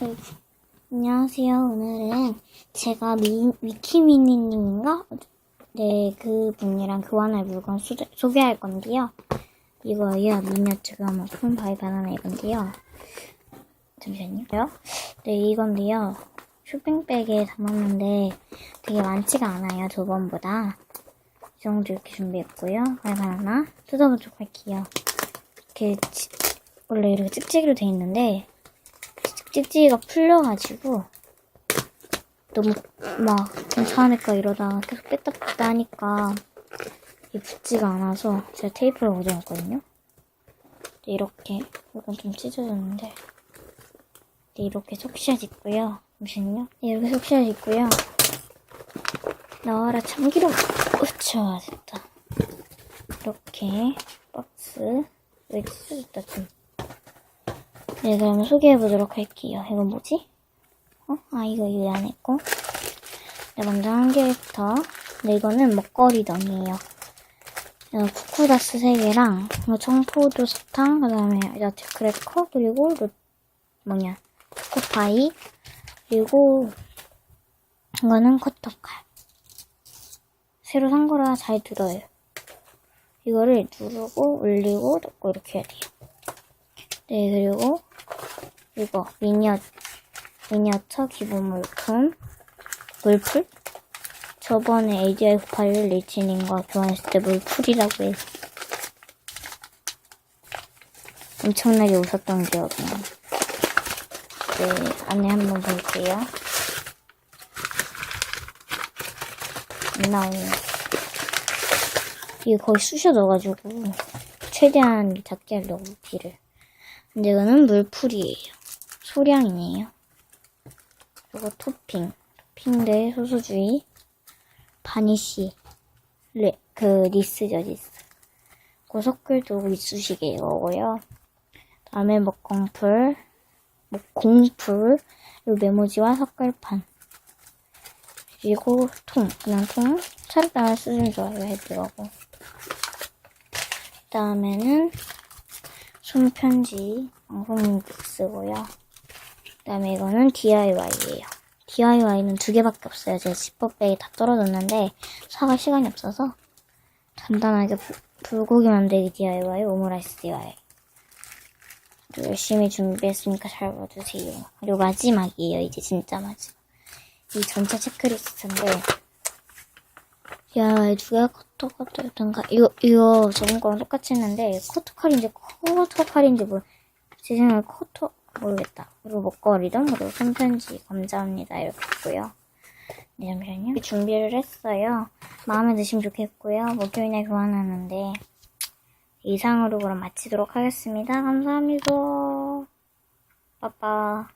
네, 안녕하세요. 오늘은 제가 미, 위키미니님인가? 네, 그 분이랑 교환할 물건 소, 소개할 건데요. 이거예요. 미니어처가 먹품 바이 바나나 이건데요. 잠시만요. 네, 이건데요. 쇼핑백에 담았는데 되게 많지가 않아요. 두 번보다. 이 정도 이렇게 준비했고요. 바이 바나나 뜯어보도록 할게요. 이렇게 치- 원래 이렇게 찍찍이로 돼 있는데 찍찍이가 풀려가지고 너무 막 괜찮을까 이러다가 계속 뺐다 뺐다 하니까 이 붙지가 않아서 제가 테이프를 걷어놨거든요. 네, 이렇게 이건 좀 찢어졌는데 네, 이렇게 속샷 있고요. 잠시만요. 네, 이렇게 속샷 있고요. 나와라 참기름. 으쌰 됐다. 이렇게 박스 왜 찢어졌다 좀. 네, 그럼 소개해보도록 할게요. 이건 뭐지? 어? 아, 이거 있고. 네, 먼저 한 개부터. 네, 이거는 먹거리던이에요. 어, 쿠쿠다스 3개랑, 이거 청포도 사탕, 그 다음에 야채 크래커, 그리고, 로, 뭐냐, 초코파이, 그리고, 이거는 커터칼. 새로 산 거라 잘 들어요. 이거를 누르고, 올리고, 넣고 이렇게 해야 돼요. 네, 그리고 이거 미니어 미니어처 기본 물품 물풀 저번에 ADI 981 리치님과 교환했을 때 물풀이라고 해서 엄청나게 웃었던 기억이 나요. 네, 안에 한번 볼게요. 안 나오네요. 이게 거의 쑤셔 넣어가지고 최대한 작게 하려고 비를. 근데 이거는 물풀이에요. 소량이에요. 그리고 토핑. 토핑 대 소수주의. 바니쉬. 레, 그, 니스죠, 니스. 고석글도 이쑤시개 이거고요. 다음에 먹공풀. 먹공풀. 그리고 메모지와 석글판. 그리고 통. 그냥 통. 차례따라 쓰면 좋아요. 해드라고. 다음에는 손편지 방송 쓰고요. 그다음에 이거는 DIY예요. DIY는 두 개밖에 없어요. 제 지퍼백이 다 떨어졌는데 사갈 시간이 없어서 간단하게 부- 불고기 만들기 DIY, 오므라이스 DIY. 열심히 준비했으니까 잘 봐주세요. 그리고 마지막이에요. 이제 진짜 마지막. 이 전체 체크리스트인데 야, 두 개가 커터 커터였던가? 이거, 이거 저번 거랑 똑같이 했는데, 커터 칼인지 커터 칼인지 뭐, 제 생각에 커터, 모르겠다. 그리고 먹거리든, 그리고 손편지, 감사합니다. 이렇게 있고요. 네, 잠시만요. 준비를 했어요. 마음에 드시면 좋겠고요. 목요일에 교환하는데, 이상으로 그럼 마치도록 하겠습니다. 감사합니다. 빠빠.